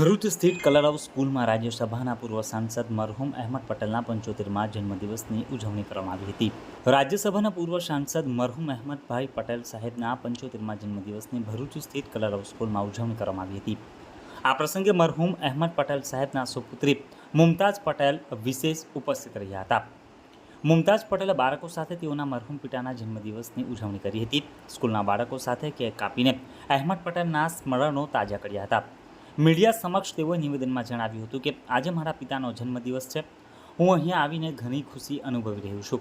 ભરૂચ સ્થિત કલરવ સ્કૂલમાં રાજ્યસભાના પૂર્વ સાંસદ મરહુમ અહેમદ પટેલના પંચોતેરમાં જન્મદિવસની ઉજવણી કરવામાં આવી હતી. રાજ્યસભાના પૂર્વ સાંસદ મરહુમ અહેમદભાઈ પટેલ સાહેબના પંચોતેરમાં જન્મદિવસની ભરૂચ સ્થિત કલરવ સ્કૂલમાં ઉજવણી કરવામાં આવી હતી. આ પ્રસંગે મરહુમ અહેમદ પટેલ સાહેબના સુપુત્રી મુમતાઝ પટેલ વિશેષ ઉપસ્થિત રહ્યા હતા. મુમતાઝ પટેલે બાળકો સાથે તેઓના મરહુમ પિતાના જન્મદિવસની ઉજવણી કરી હતી. સ્કૂલના બાળકો સાથે કેક કાપીને અહેમદ પટેલના સ્મરણો તાજા કર્યા હતા. મીડિયા સમક્ષ તેઓએ નિવેદનમાં જણાવ્યું હતું કે આજે મારા પિતાનો જન્મદિવસ છે. હું અહીંયા આવીને ઘણી ખુશી અનુભવી રહ્યો છું.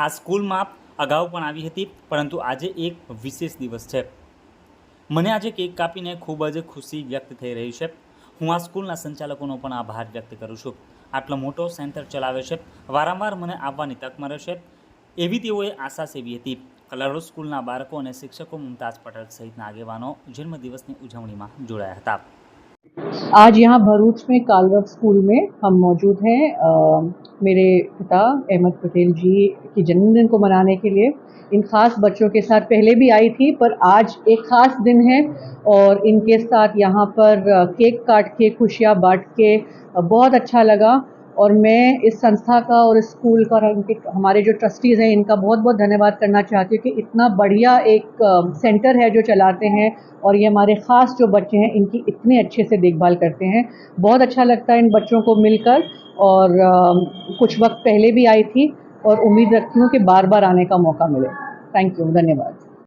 આ સ્કૂલમાં અગાઉ પણ આવી હતી, પરંતુ આજે એક વિશેષ દિવસ છે. મને આજે કેક કાપીને ખૂબ જ ખુશી વ્યક્ત થઈ રહી છે. હું આ સ્કૂલના સંચાલકોનો પણ આભાર વ્યક્ત કરું છું. આટલો મોટો સેન્ટર ચલાવે છે. વારંવાર મને આવવાની તક મળે છે. એવી તેઓએ આશા સેવી હતી. કલરો સ્કૂલના બાળકો અને શિક્ષકો મુમતાઝ પટેલ સહિતના આગેવાનો જન્મદિવસની ઉજવણીમાં જોડાયા હતા. आज यहाँ भरूच में कालरव स्कूल में हम मौजूद हैं मेरे पिता अहमद पटेल जी के जन्मदिन को मनाने के लिए। इन खास बच्चों के साथ पहले भी आई थी, पर आज एक खास दिन है और इनके साथ यहाँ पर केक काट के, खुशियाँ बांट के बहुत अच्छा लगा। और मैं इस संस्था का और इस स्कूल का और उनके, हमारे जो ट्रस्टीज़ हैं, इनका बहुत बहुत धन्यवाद करना चाहती हूँ कि इतना बढ़िया एक सेंटर है जो चलाते हैं और ये हमारे ख़ास जो बच्चे हैं, इनकी इतने अच्छे से देखभाल करते हैं। बहुत अच्छा लगता है इन बच्चों को मिलकर और कुछ वक्त पहले भी आई थी और उम्मीद रखती हूँ कि बार बार आने का मौका मिले। थैंक यू धन्यवाद।